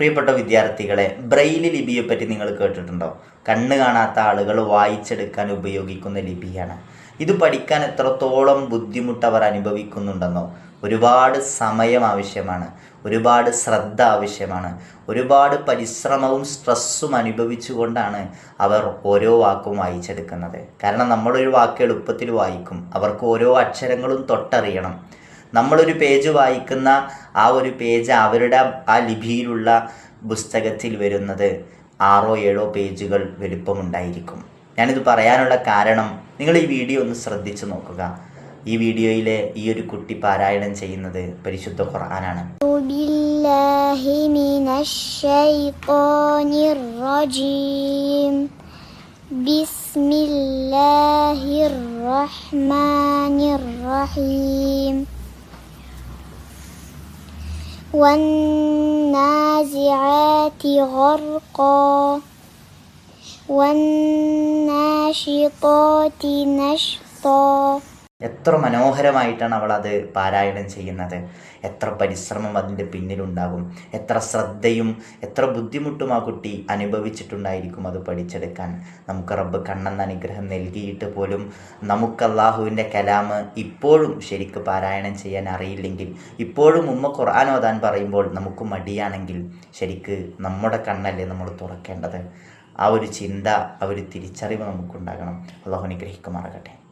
പ്രിയപ്പെട്ട വിദ്യാർത്ഥികളെ ബ്രെയിലി ലിപിയെ പറ്റി നിങ്ങൾ കേട്ടിട്ടുണ്ടോ? കണ്ണ് കാണാത്ത ആളുകൾ വായിച്ചെടുക്കാൻ ഉപയോഗിക്കുന്ന ലിപിയാണ്. ഇത് പഠിക്കാൻ എത്രത്തോളം ബുദ്ധിമുട്ട് അവർ അനുഭവിക്കുന്നുണ്ടെന്നോ ഒരുപാട് സമയം ആവശ്യമാണ് ഒരുപാട് ശ്രദ്ധ ആവശ്യമാണ് ഒരുപാട് പരിശ്രമവും സ്ട്രെസ്സും അനുഭവിച്ചുകൊണ്ടാണ് അവർ ഓരോ വാക്കും വായിച്ചെടുക്കുന്നത്. കാരണം നമ്മളൊരു വാക്ക് എളുപ്പത്തിൽ വായിക്കും അവർക്ക് ഓരോ അക്ഷരങ്ങളും തൊട്ടറിയണം. നമ്മളൊരു പേജ് വായിക്കുന്ന ആ ഒരു പേജ് അവരുടെ ആ ലിപിയിലുള്ള പുസ്തകത്തിൽ വരുന്നത് ആറോ ഏഴോ പേജുകൾ വലുപ്പമുണ്ടായിരിക്കും. ഞാനിത് പറയാനുള്ള കാരണം നിങ്ങൾ ഈ വീഡിയോ ഒന്ന് ശ്രദ്ധിച്ചു നോക്കുക. ഈ വീഡിയോയിലെ ഈ ഒരു കുട്ടി പാരായണം ചെയ്യുന്നത് പരിശുദ്ധ ഖുർആനാണ്. ബിസ്മില്ലാഹിർ റഹ്മാനിർ റഹീം والنازعات غرقا والناشطات نشطا എത്ര മനോഹരമായിട്ടാണ് അവൾ അത് പാരായണം ചെയ്യുന്നത്. എത്ര പരിശ്രമം അതിന്റെ പിന്നിലുണ്ടാകും. എത്ര ശ്രദ്ധയും എത്ര ബുദ്ധിമുട്ടും ആ കുട്ടി അനുഭവിച്ചിട്ടുണ്ടായിരിക്കും അത് പഠിച്ചെടുക്കാൻ. നമുക്ക് റബ്ബ് കണ്ണെന്ന അനുഗ്രഹം നൽകിയിട്ട് പോലും നമുക്ക് അള്ളാഹുവിന്റെ കലാമ് ഇപ്പോഴും ശരിക്ക് പാരായണം ചെയ്യാൻ അറിയില്ലെങ്കിൽ ഇപ്പോഴും ഉമ്മ ഖുർആൻ ഓതാൻ പറയുമ്പോൾ നമുക്ക് മടിയാണെങ്കിൽ ശരിക്ക് നമ്മുടെ കണ്ണല്ലേ നമ്മൾ തുറക്കേണ്ടത്. ആ ഒരു ചിന്ത ആ ഒരു തിരിച്ചറിവ് നമുക്കുണ്ടാകണം. അള്ളാഹു അനുഗ്രഹിക്കുമാറാകട്ടെ.